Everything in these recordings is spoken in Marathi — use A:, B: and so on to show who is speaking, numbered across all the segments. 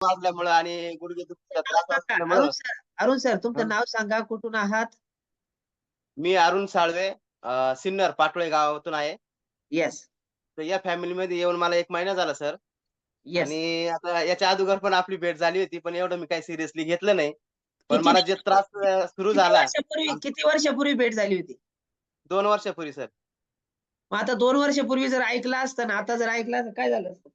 A: वाजल्यामुळं आणि गुडघे दुखीचा त्रास. असल्यामुळं.
B: अरुण सर अरुण सर तुमचं. नाव सांगा कुठून आहात?
A: मी अरुण साळवे अ, सिन्नर पाटोळे गावातून आहे.
B: येस
A: तर या फॅमिलीमध्ये येऊन मला एक महिना झाला सर.
B: येस
A: आणि आता याच्या अगोदर पण आपली भेट झाली होती पण एवढं मी काही सिरियसली घेतलं नाही. पण
B: किती-
A: मला जे त्रास अ, सुरू
B: किती
A: झाला
B: वर्षापूर्वी किती वर्षापूर्वी भेट झाली होती?
A: दोन वर्षापूर्वी सर.
B: मग आता दोन वर्षापूर्वी जर ऐकलं असतं ना आता जर ऐकलं असतं काय झालं असतं?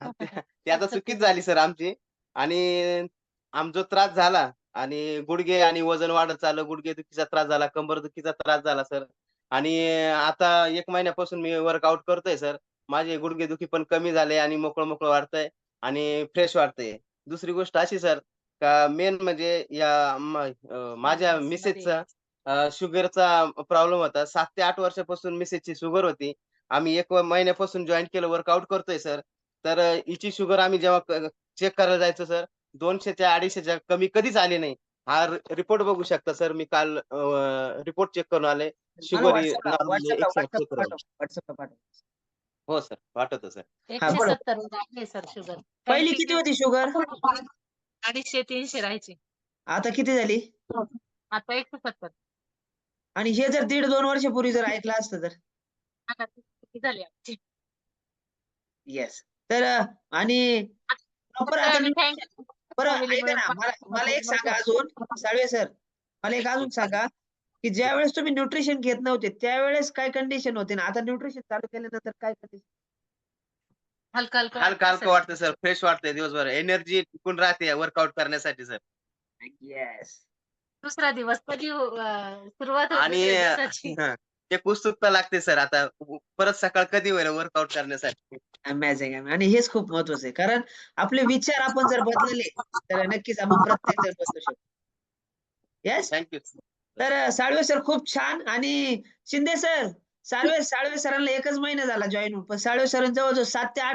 A: ती आता चुकीच झाली सर आमची. आणि आम जो त्रास झाला. आणि गुडघे आणि वजन वाढत चाललं. गुडघे दुखीचा त्रास झाला कंबर दुखीचा त्रास झाला सर. आणि आता एक महिन्यापासून मी वर्कआउट करतोय सर. माझे गुडघे दुखी पण कमी झाले आणि मोकळं मोकळं वाटतंय आणि फ्रेश वाटतंय दुसरी गोष्ट अशी सर का मेन म्हणजे या माझ्या मिसेसचा शुगरचा प्रॉब्लेम होता. सात ते आठ वर्षापासून मिसेसची शुगर होती. आम्ही एक महिन्यापासून जॉईन केलं वर्कआउट करतोय सर. तर हिची शुगर आम्ही जेव्हा चेक करायला जायचो सर दोनशेच्या अडीचशेच्या कमी कधीच आली नाही. हा रिपोर्ट बघू शकता सर मी काल रिपोर्ट चेक करून आले.
B: मला
A: शुगर ही
B: WhatsApp ला-
A: normal
B: WhatsApp ला-
A: 160
B: WhatsApp ला
A: करोड.
B: पाठव, WhatsApp ला पाठव.
A: हो सर पाठवतो सर
B: पहिली किती होती शुगर
C: अडीचशे तीनशे राहायची.
B: आता किती झाली?
C: आता एकशे सत्तर.
B: आणि हे जर दीड दोन वर्षापूर्वी जर ऐकलं असतं तर?
C: झाली
B: येस तर आणि बरं ऐका ना मला मला एक सांगा अजून. साळवे सर मला एक अजून सांगा की ज्या वेळेस तुम्ही न्यूट्रिशन घेत नव्हते त्यावेळेस काय कंडिशन होते? ना आता न्यूट्रिशन चालू केल्यानंतर काय कंडिशन
C: हलका हलका
A: वाटतं सर फ्रेश वाटतंय दिवसभर. एनर्जी टिकून राहते वर्कआउट करण्यासाठी सर
B: येस
C: दुसरा दिवस कधी अं, सुरुवात होते
A: आणि
C: दिवसाची.
A: हं, एक उत्सुकता लागते सर आता परत सकाळ कधी होईल वर्कआउट करण्यासाठी?
B: अमेझिंग आणि हेच खूप महत्वाचं आहे. कारण आपले विचार आपण जर बदलले तर नक्कीच आपण प्रत्येक जण बदलू शकतो. येस
A: थँक्यू
B: तर साळवे सर खूप छान. आणि शिंदे सर साळवे साळवे सरांना एकच महिना झाला जॉईन होऊन. पण साळवे सरांजवळ सात ते आठ